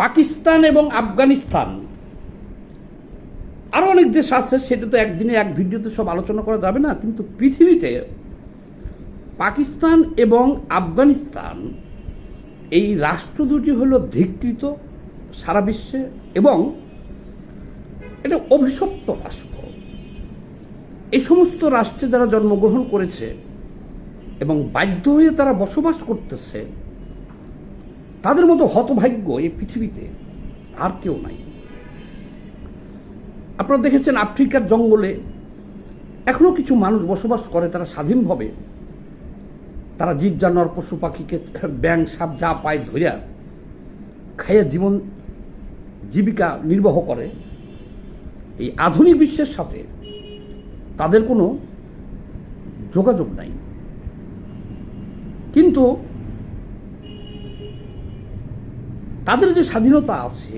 পাকিস্তান এবং আফগানিস্তান। আরও অনেক দেশ আছে, সেটা তো একদিনে এক ভিডিওতে সব আলোচনা করা যাবে না, কিন্তু পৃথিবীতে পাকিস্তান এবং আফগানিস্তান, এই রাষ্ট্র দুটি হলো ধিকৃত সারা বিশ্বে এবং এটা অভিশপ্ত রাষ্ট্র। এই সমস্ত রাষ্ট্রে যারা জন্মগ্রহণ করেছে এবং বাধ্য হয়ে তারা বসবাস করতেছে তাদের মতো হতভাগ্য এই পৃথিবীতে আর কেউ নাই। আপনারা দেখেছেন আফ্রিকার জঙ্গলে এখনও কিছু মানুষ বসবাস করে, তারা স্বাধীনভাবে। তারা জীব জানোয়ার পশু পাখিকে ব্যাং সাপ যা পায় ধরিয়া খাইয়া জীবন, জীবিকা নির্বাহ করে। এই আধুনিক বিশ্বের সাথে তাদের কোনো যোগাযোগ নাই। কিন্তু তাদের যে স্বাধীনতা আছে,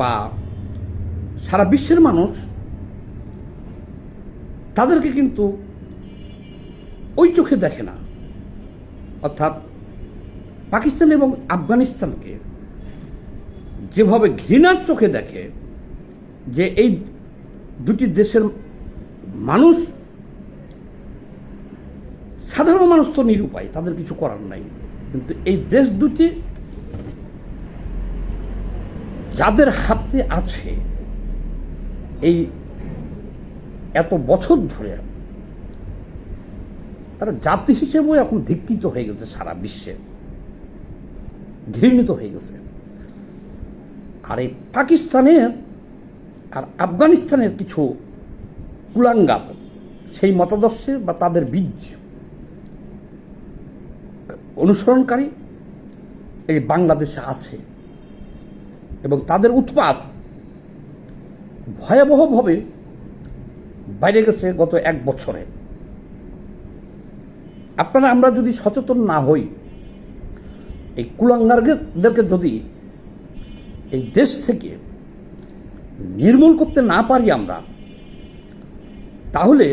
বা সারা বিশ্বের মানুষ, তাদেরকে কিন্তু ওই চোখে দেখে না। অর্থাৎ পাকিস্তান এবং আফগানিস্তানকে যেভাবে ঘৃণার চোখে দেখে যে এই দুটি দেশের মানুষ, সাধারণ মানুষ তো নিরুপায়, তাদের কিছু করার নাই। কিন্তু এই দেশ দুটি যাদের হাতে আছে এই এত বছর ধরে তারা জাতি হিসেবেও এখন ধিক্ষিত হয়ে গেছে সারা বিশ্বে। ঘৃণিত হয়ে গেছে। আর এই পাকিস্তানের আর আফগানিস্তানের কিছু কুলাঙ্গার, সেই মতাদর্শে বা তাদের বীজ অনুসরণকারী এই বাংলাদেশে আছে। এবং তাদের উৎপাত ভয়াবহভাবে বাইরে গেছে গত এক বছরে। আপনারা, আমরা যদি সচেতন না হই, এই কুলাঙ্গারদেরকে যদি এই দেশ থেকে নির্মূল করতে না পারি আমরা, তাহলে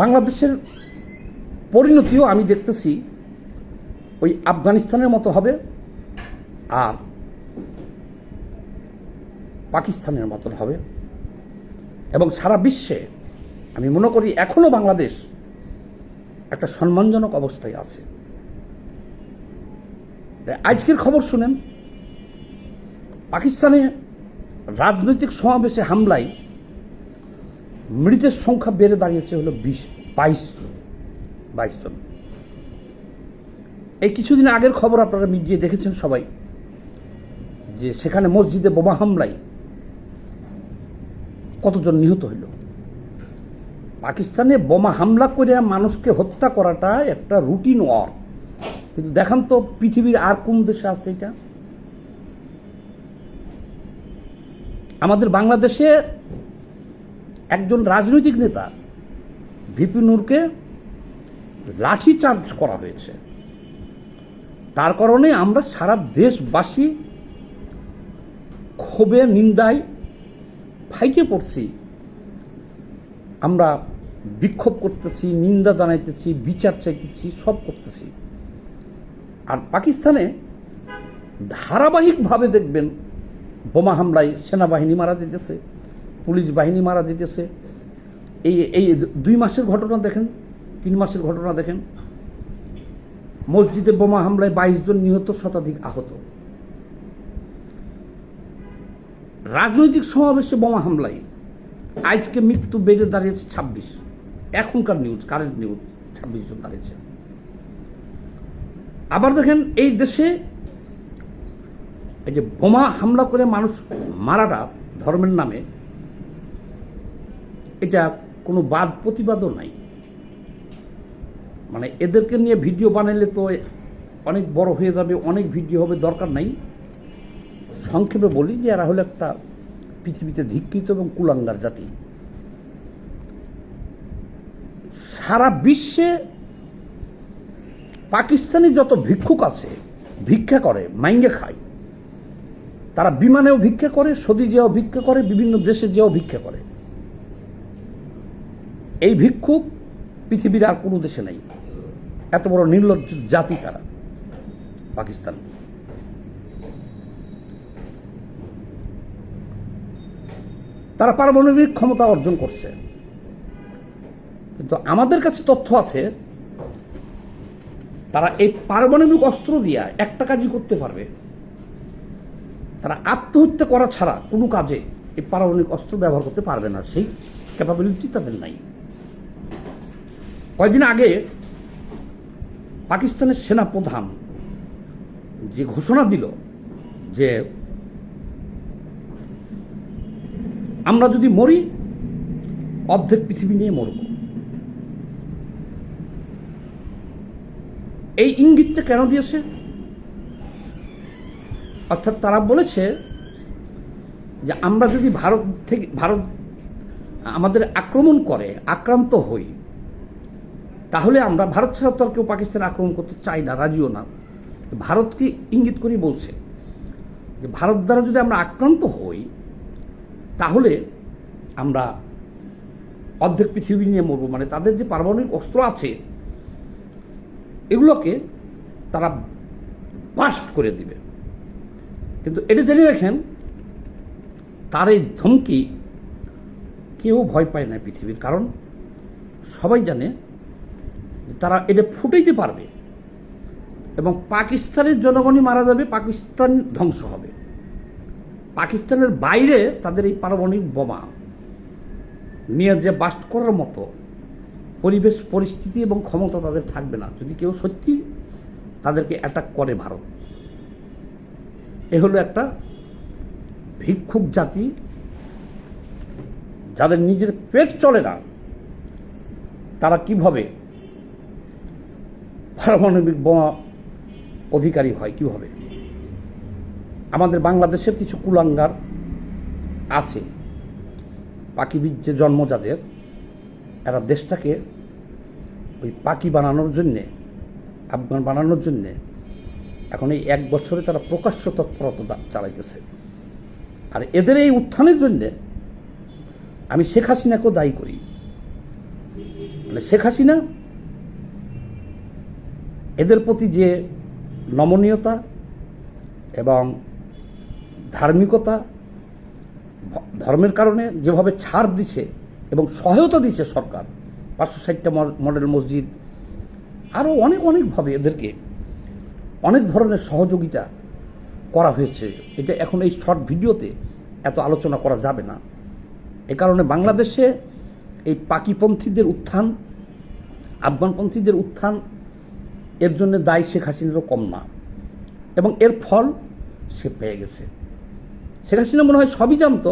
বাংলাদেশের পরিণতিও আমি দেখতেছি ওই আফগানিস্তানের মতো হবে, আর পাকিস্তানের মতন হবে। এবং সারা বিশ্বে, আমি মনে করি এখনও বাংলাদেশ একটা সম্মানজনক অবস্থায় আছে। আজকের খবর শুনেন, পাকিস্তানে রাজনৈতিক সমাবেশে হামলায় মৃতের সংখ্যা বেড়ে দাঁড়িয়েছে হলো বিশ, বাইশ বাইশ জন। এই কিছুদিন আগের খবর আপনারা মিডিয়ায় দেখেছেন সবাই, যে সেখানে মসজিদে বোমা হামলায় কতজন নিহত হইল? পাকিস্তানে বোমা হামলা করে মানুষকে হত্যা করাটা একটা রুটিন ওয়ার কিন্তু দেখান তো পৃথিবীর আর কোন দেশে আছে এটা? আমাদের বাংলাদেশে একজন রাজনৈতিক নেতা, ভিপি নূরকে লাঠি চার্জ করা হয়েছে। তার কারণে আমরা সারা দেশবাসী ক্ষোভে, নিন্দায় ফাইটে পড়ছি। আমরা বিক্ষোভ করতেছি, নিন্দা জানাইতেছি, বিচার চাইতেছি, সব করতেছি। আর পাকিস্তানে ধারাবাহিকভাবে দেখবেন বোমা হামলায় সেনাবাহিনী মারা যেতেছে, পুলিশ বাহিনী মারা যেতেছে। এই এই দুই মাসের ঘটনা দেখেন, তিন মাসের ঘটনা দেখেন। মসজিদে বোমা হামলায় বাইশ জন নিহত, শতাধিক আহত। রাজনৈতিক সমাবেশে বোমা হামলায়। আজকে মৃত্যু বেড়ে দাঁড়িয়েছে ছাব্বিশ। এখনকার নিউজ কারেন্ট নিউজ ছাব্বিশ জন দাঁড়িয়েছে। আবার দেখেন এই দেশে এই যে বোমা হামলা করে মানুষ মারাটা ধর্মের নামে, এটা কোনো বাদ প্রতিবাদও নাই। মানে এদেরকে নিয়ে ভিডিও বানাইলে তো অনেক বড় হয়ে যাবে, অনেক ভিডিও হবে, দরকার নাই। সংক্ষেপে বলি যে এরা হলো একটা পৃথিবীতে ধিক্ষিত এবং কুলাঙ্গার জাতি। সারা বিশ্বে পাকিস্তানি যত ভিক্ষুক আছে, ভিক্ষা করে, মাইঙ্গে খায়, তারা বিমানেও ভিক্ষা করে সদি যেও ভিক্ষা করে, বিভিন্ন দেশে যেও ভিক্ষা করে। এই ভিক্ষুক পৃথিবীর আর কোনো দেশে নেই। এত বড় নির্লজ্জ জাতি তারা, পাকিস্তান। তারা পারমাণবিক ক্ষমতা অর্জন করছে। কিন্তু আমাদের কাছে তথ্য আছে, তারা এই পারমাণবিক অস্ত্র দিয়া একটা কাজই করতে পারবে। তারা আত্মহত্যা করা ছাড়া কোনো কাজে এই পারমাণবিক অস্ত্র ব্যবহার করতে পারবে না। সেই ক্যাপাবিলিটি তাদের নাই। কয়েকদিন আগে পাকিস্তানের সেনা প্রধান যে ঘোষণা দিল যে আমরা যদি মরি, অর্ধেক পৃথিবী নিয়ে মরব। এই ইঙ্গিতটা কেন দিয়েছে? অর্থাৎ তারা বলেছে যে আমরা যদি ভারত থেকে ভারত আমাদের আক্রমণ করে, আক্রান্ত হই, তাহলে আমরা ভারত ছাড়া তো আর কেউ পাকিস্তান আক্রমণ করতে চাই না, রাজিও না। ভারতকে ইঙ্গিত করেই বলছে যে ভারত দ্বারা যদি আমরা আক্রান্ত হই তাহলে আমরা অর্ধেক পৃথিবী নিয়ে মরবো। মানে তাদের যে পারমাণবিক অস্ত্র আছে, এগুলোকে তারা বাস্ট করে দিবে। কিন্তু এটা জেনে রাখেন, তার এই ধমকি কেউ ভয় পায় না পৃথিবীর, কারণ সবাই জানে তারা এটা ফুটাইতে পারবে এবং পাকিস্তানের জনগণই মারা যাবে, পাকিস্তান ধ্বংস হবে। পাকিস্তানের বাইরে তাদের এই পারমাণবিক বোমা নিয়ে যে বাস্ট করার মতো পরিবেশ, পরিস্থিতি এবং ক্ষমতা তাদের থাকবে না। যদি কেউ সত্যি তাদেরকে অ্যাটাক করে ভারত, এ হলো একটা ভিক্ষুক জাতি যাদের নিজের পেট চলে না, তারা কীভাবে পারমাণবিক বোমা অধিকারী হয়, কীভাবে? আমাদের বাংলাদেশের কিছু কুলাঙ্গার আছে। পাখি বীর্যে জন্ম যাদের, এরা দেশটাকে ওই পাখি বানানোর জন্যে, আফগান বানানোর জন্যে এখন এই এক বছরে তারা প্রকাশ্য তৎপরতা চালাইতেছে। আর এদের এই উত্থানের জন্যে আমি শেখ হাসিনাকেও দায়ী করি। মানে শেখ হাসিনা এদের প্রতি যে নমনীয়তা এবং ধার্মিকতা ধর্মের কারণে যেভাবে ছাড় দিছে এবং সহায়তা দিচ্ছে সরকার, পাঁচশো ষাটটা মডেল মসজিদ আরও অনেক অনেকভাবে এদেরকে অনেক ধরনের সহযোগিতা করা হয়েছে। এটা এখন এই শর্ট ভিডিওতে এত আলোচনা করা যাবে না। এ কারণে বাংলাদেশে এই পাকিপন্থীদের উত্থান, আফগানপন্থীদের উত্থান, এর জন্য দায়ী শেখ হাসিনারও কম না। এবং এর ফল সে পেয়ে গেছে। শেখ হাসিনা মনে হয় সবই জানতো,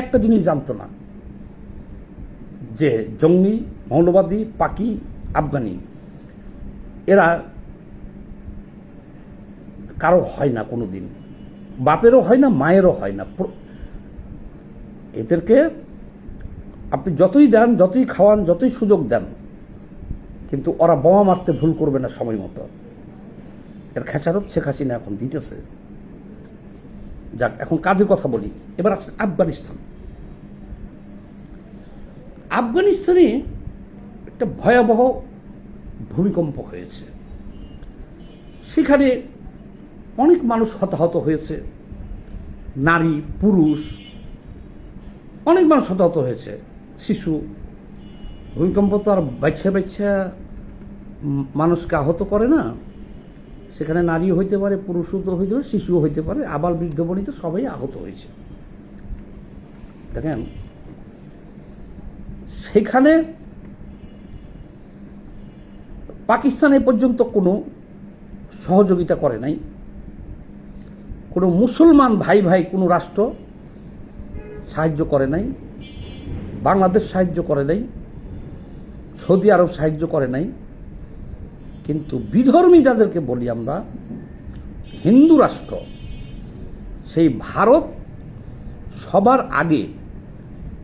একটা জিনিস জানতো না। যে জঙ্গি মৌলবাদী পাকি, আফগানি, এরা কারও হয় না কোনো দিন বাপেরও হয় না, মায়েরও হয় না। এদেরকে আপনি যতই দেন, যতই খাওয়ান, যতই সুযোগ দেন, কিন্তু ওরা বোমা মারতে ভুল করবে না সময় মতো। এর খেসারত শেখ হাসিনা এখন দিতেছে। যাক, এখন কাজের কথা বলি। এবার আসছে আফগানিস্তান। আফগানিস্তানে একটা ভয়াবহ ভূমিকম্প হয়েছে। সেখানে অনেক মানুষ হতাহত হয়েছে। নারী, পুরুষ, অনেক মানুষ হতাহত হয়েছে। শিশু, ভূমিকম্প তো আর বাচ্চা বাচ্চা মানুষকে আহত করে না। সেখানে নারী হইতে পারে, পুরুষও তো হইতে পারে, শিশুও হইতে পারে আবার বৃদ্ধ বনিত সবাই আহত হয়েছে। দেখেন, সেখানে পাকিস্তান এ পর্যন্ত কোনো সহযোগিতা করে নাই। কোনো মুসলমান ভাই ভাই, কোনো রাষ্ট্র সাহায্য করে নাই। বাংলাদেশ সাহায্য করে নাই। সৌদি আরব সাহায্য করে নাই। কিন্তু বিধর্মী যাদেরকে বলি আমরা, হিন্দু রাষ্ট্র, সেই ভারত সবার আগে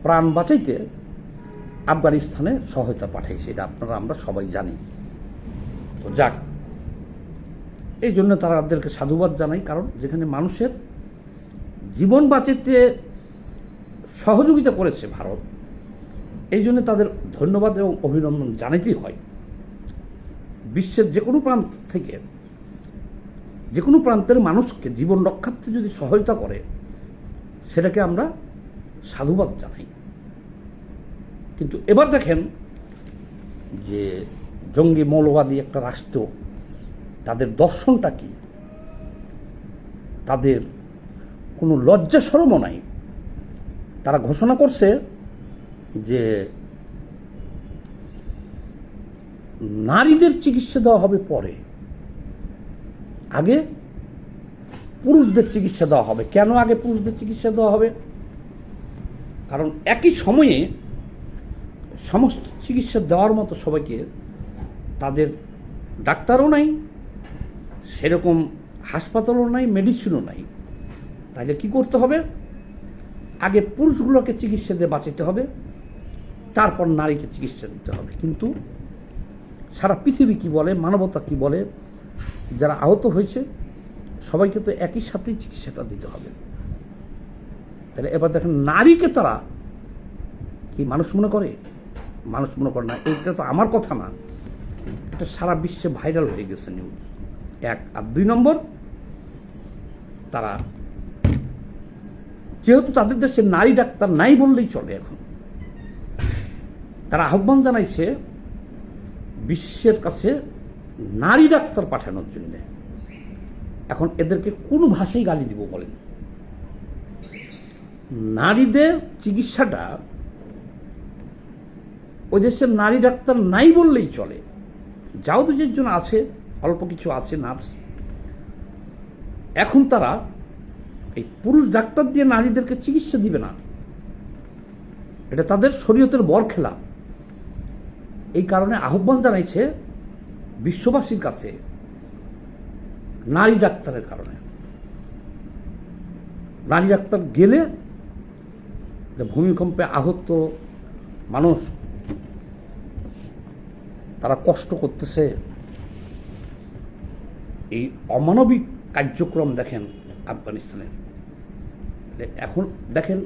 প্রাণ বাঁচাইতে আফগানিস্তানে সহায়তা পাঠাইছে, এটা আপনারা, আমরা সবাই জানি। তো যাক, এই জন্য তাদেরকে সাধুবাদ জানাই, কারণ যেখানে মানুষের জীবন বাঁচাতে সহযোগিতা করেছে ভারত, এই জন্য তাদের ধন্যবাদ এবং অভিনন্দন জানাইতেই হয়। বিশ্বের যে কোনো প্রান্ত থেকে যে কোনো প্রান্তের মানুষকে, জীবন রক্ষার্থে যদি সহায়তা করে, সেটাকে আমরা সাধুবাদ জানাই। কিন্তু এবার দেখেন যে জঙ্গি মৌলবাদী একটা রাষ্ট্র, তাদের দর্শনটা কি? তাদের কোনো লজ্জা সরমও নাই। তারা ঘোষণা করছে যে নারীদের চিকিৎসা দেওয়া হবে পরে। আগে পুরুষদের চিকিৎসা দেওয়া হবে। কেন আগে পুরুষদের চিকিৎসা দেওয়া হবে? কারণ একই সময়ে সমস্ত চিকিৎসা দেওয়ার মতো সবাইকে তাদের ডাক্তারও নাই, সেরকম হাসপাতালও নাই, মেডিসিনও নাই। তাহলে কি করতে হবে? আগে পুরুষগুলোকে চিকিৎসা দিয়ে বাঁচাতে হবে, তারপর নারীকে চিকিৎসা দিতে হবে। কিন্তু সারা পৃথিবী কি বলে, মানবতা কি বলে, যারা আহত হয়েছে, সবাইকে তো একই সাথেই চিকিৎসাটা দিতে হবে। তাহলে এবার দেখেন, নারীকে তারা কি মানুষ মনে করে? মানুষ মনে করে না, এটা তো আমার কথা না। এটা সারা বিশ্বে ভাইরাল হয়ে গেছে নিউজ এক আর দুই নম্বর, তারা যেহেতু তাদের দেশে নারী ডাক্তার নাই বললেই চলে এখন। তারা আহ্বান জানাইছে বিশ্বের কাছে নারী ডাক্তার পাঠানোর জন্য। এখন এদেরকে কোন ভাষায় গালি দিব বলেন? নারীদের চিকিৎসাটা ওই দেশের নারী ডাক্তার নাই বললেই চলে। যাও যে জন্য আছে, অল্প কিছু আছে নার্স। এখন তারা এই পুরুষ ডাক্তার দিয়ে নারীদেরকে চিকিৎসা দিবে না। এটা তাদের শরীয়তের বর খেলা এই কারণে আহ্বান জানাইছে বিশ্ববাসীর কাছে, নারী ডাক্তারের কারণে। নারী ডাক্তার গেলে ভূমিকম্পে আহত মানুষ তারা কষ্ট করতেছে, এই অমানবিক কার্যক্রম দেখেন আফগানিস্তানের। এখন দেখেন,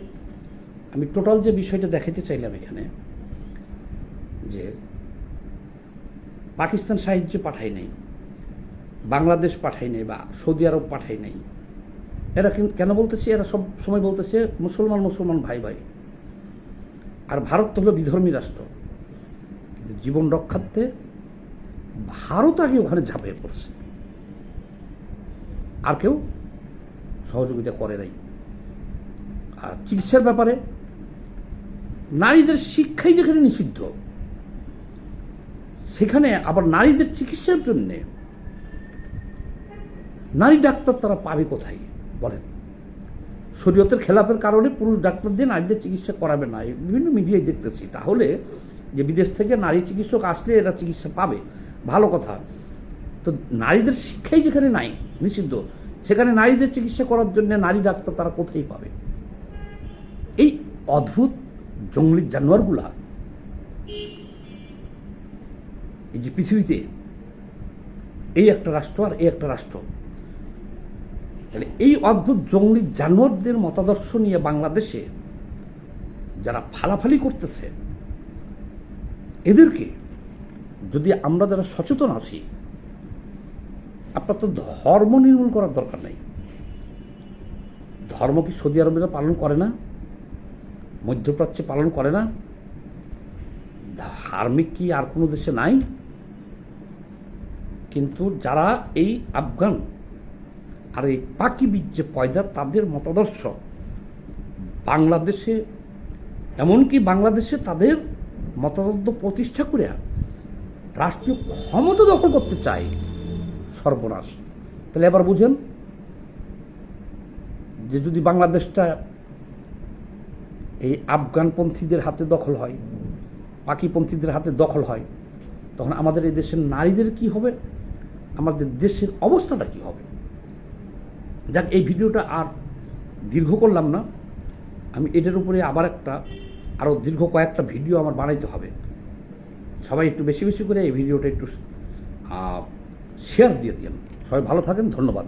আমি টোটাল যে বিষয়টা দেখাতে চাইলাম এখানে, যে পাকিস্তান সাহায্য পাঠায় নাই, বাংলাদেশ পাঠায় নাই বা সৌদি আরব পাঠায় নাই। এরা কিন- বলতেছে? এরা সব সময় বলতেছে, মুসলমান মুসলমান, ভাই ভাই। আর ভারত তো হলো বিধর্মী রাষ্ট্র। কিন্তু জীবন রক্ষার্থে ভারত আগে ওখানে ঝাঁপিয়ে পড়ছে। আর কেউ সহযোগিতা করে নাই। আর চিকিৎসার ব্যাপারে নারীদের শিক্ষাই যেখানে নিষিদ্ধ সেখানে আবার নারীদের চিকিৎসার জন্যে নারী ডাক্তার তারা পাবে কোথায় বলেন? শরীয়তের খেলাপের কারণে পুরুষ ডাক্তার দিয়ে নারীদের চিকিৎসা করাবে না। বিভিন্ন মিডিয়ায় দেখতেছি। তাহলে যে বিদেশ থেকে নারী চিকিৎসক আসলে এরা চিকিৎসা পাবে। ভালো কথা। তো নারীদের শিক্ষাই যেখানে নাই, নিষিদ্ধ। সেখানে নারীদের চিকিৎসা করার জন্য নারী ডাক্তার তারা কোথায় পাবে? এই অদ্ভুত জঙ্গলি জানোয়ারগুলা এই যে পৃথিবীতে এই একটা রাষ্ট্র আর এই একটা রাষ্ট্র। তাহলে এই অদ্ভুত জঙ্গলি জানোয়ারদের মতাদর্শ নিয়ে বাংলাদেশে যারা ফালাফালি করতেছে, এদেরকে যদি আমরা যারা সচেতন আছি, আপনার তো ধর্ম নির্মূল করার দরকার নাই। ধর্ম কি সৌদি আরবেরা পালন করে না? মধ্যপ্রাচ্যে পালন করে না? ধার্মিক কি আর কোনো দেশে নাই? কিন্তু যারা এই আফগান আর এই পাকি বীজ যে পয়দা, তাদের মতাদর্শ বাংলাদেশে, এমনকি বাংলাদেশে তাদের মতাদর্শ প্রতিষ্ঠা করে রাষ্ট্রীয় ক্ষমতা দখল করতে চায় সর্বনাশ। তাহলে এবার বুঝেন যে যদি বাংলাদেশটা এই আফগানপন্থীদের হাতে দখল হয়, পাকিপন্থীদের হাতে দখল হয়, তখন আমাদের এই দেশের নারীদের কি হবে? আমাদের দেশের অবস্থাটা কি হবে? যাক, এই ভিডিওটা আর দীর্ঘ করলাম না। আমি এটার উপরে আবার একটা আরও দীর্ঘ কয়েকটা ভিডিও আমার বানাইতে হবে। সবাই একটু বেশি বেশি করে এই ভিডিওটা একটু শেয়ার দিয়ে দিন সবাই ভালো থাকেন, ধন্যবাদ।